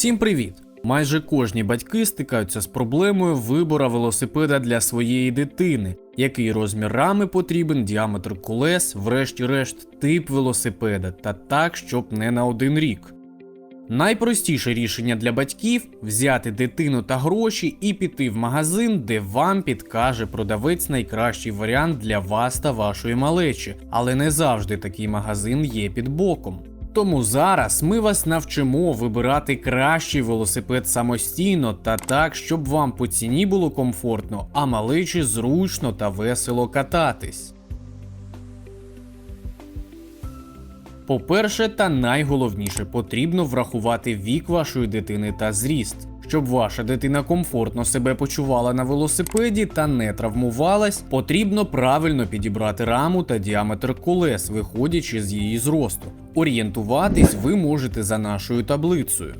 Всім привіт! Майже кожні батьки стикаються з проблемою вибора велосипеда для своєї дитини, який розмір рами потрібен, діаметр колес, врешті-решт, тип велосипеда, та так, щоб не на один рік. Найпростіше рішення для батьків взяти дитину та гроші і піти в магазин, де вам підкаже продавець найкращий варіант для вас та вашої малечі, але не завжди такий магазин є під боком. Тому зараз ми вас навчимо вибирати кращий велосипед самостійно та так, щоб вам по ціні було комфортно, а малечі зручно та весело кататись. По-перше, та найголовніше, потрібно врахувати вік вашої дитини та зріст, щоб ваша дитина комфортно себе почувала на велосипеді та не травмувалась, потрібно правильно підібрати раму та діаметр колес, виходячи з її зросту. Орієнтуватись ви можете за нашою таблицею.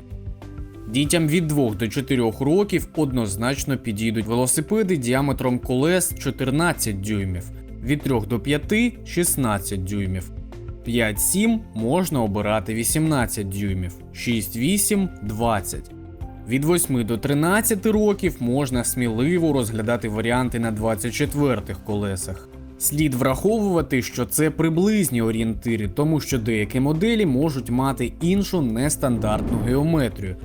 Дітям від 2 до 4 років однозначно підійдуть велосипеди діаметром колес 14 дюймів, від 3 до 5 16 дюймів. 5-7 можна обирати 18 дюймів, 6-8 20. Від 8 до 13 років можна сміливо розглядати варіанти на 24 колесах. Слід враховувати, що це приблизні орієнтири, тому що деякі моделі можуть мати іншу нестандартну геометрію.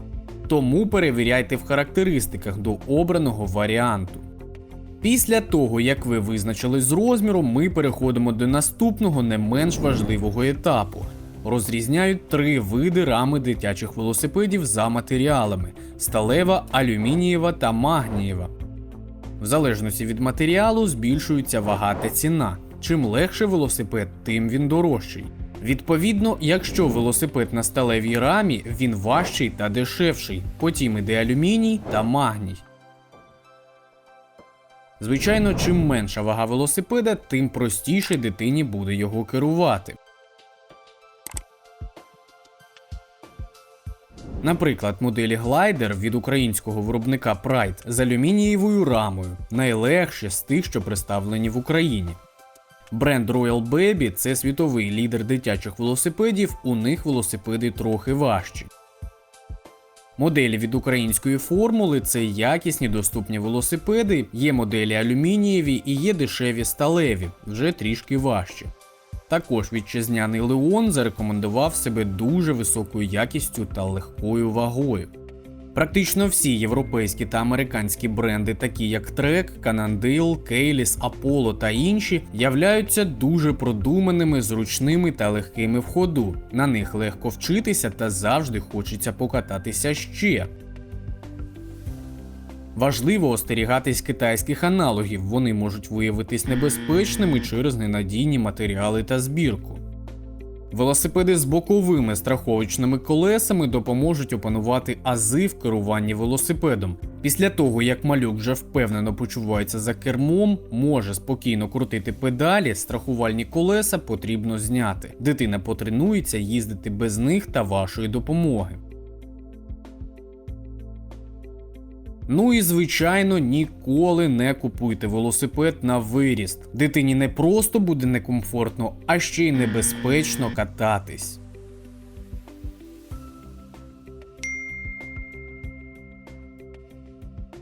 Тому перевіряйте в характеристиках до обраного варіанту. Після того, як ви визначились з розміром, ми переходимо до наступного не менш важливого етапу. Розрізняють три види рами дитячих велосипедів за матеріалами: сталева, алюмінієва та магнієва. В залежності від матеріалу збільшується вага та ціна. Чим легше велосипед, тим він дорожчий. Відповідно, якщо велосипед на сталевій рамі, він важчий та дешевший, потім іде алюміній та магній. Звичайно, чим менша вага велосипеда, тим простіше дитині буде його керувати. Наприклад, моделі Glider від українського виробника Pride з алюмінієвою рамою, найлегші з тих, що представлені в Україні. Бренд Royal Baby це світовий лідер дитячих велосипедів, у них велосипеди трохи важчі. Моделі від української формули це якісні доступні велосипеди, є моделі алюмінієві і є дешеві сталеві, вже трішки важчі. Також вітчизняний Леон зарекомендував себе дуже високою якістю та легкою вагою. Практично всі європейські та американські бренди, такі як Trek, Cannondale, Кейліс, Apollo та інші, являються дуже продуманими, зручними та легкими в ходу. На них легко вчитися та завжди хочеться покататися ще. Важливо остерігатись китайських аналогів, вони можуть виявитись небезпечними через ненадійні матеріали та збірку. Велосипеди з боковими страховочними колесами допоможуть опанувати ази в керуванні велосипедом. Після того, як малюк вже впевнено почувається за кермом, може спокійно крутити педалі, страхувальні колеса потрібно зняти. Дитина потренується їздити без них та вашої допомоги. Ну і звичайно, ніколи не купуйте велосипед на виріст. Дитині не просто буде некомфортно, а ще й небезпечно кататись.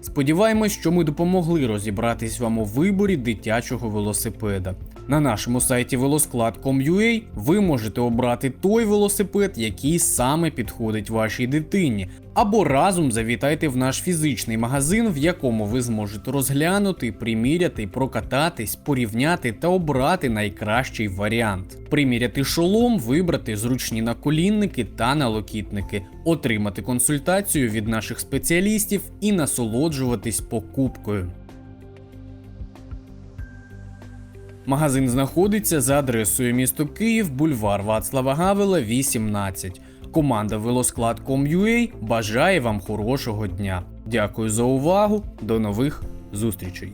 Сподіваємось, що ми допомогли розібратись вам у виборі дитячого велосипеда. На нашому сайті велосклад.com.ua ви можете обрати той велосипед, який саме підходить вашій дитині, або разом завітайте в наш фізичний магазин, в якому ви зможете розглянути, приміряти, прокататись, порівняти та обрати найкращий варіант. Приміряти шолом, вибрати зручні наколінники та налокітники, отримати консультацію від наших спеціалістів і насолоджуватись покупкою. Магазин знаходиться за адресою місто Київ, бульвар Вацлава Гавела, 18. Команда Велосклад.com.ua бажає вам хорошого дня. Дякую за увагу. До нових зустрічей.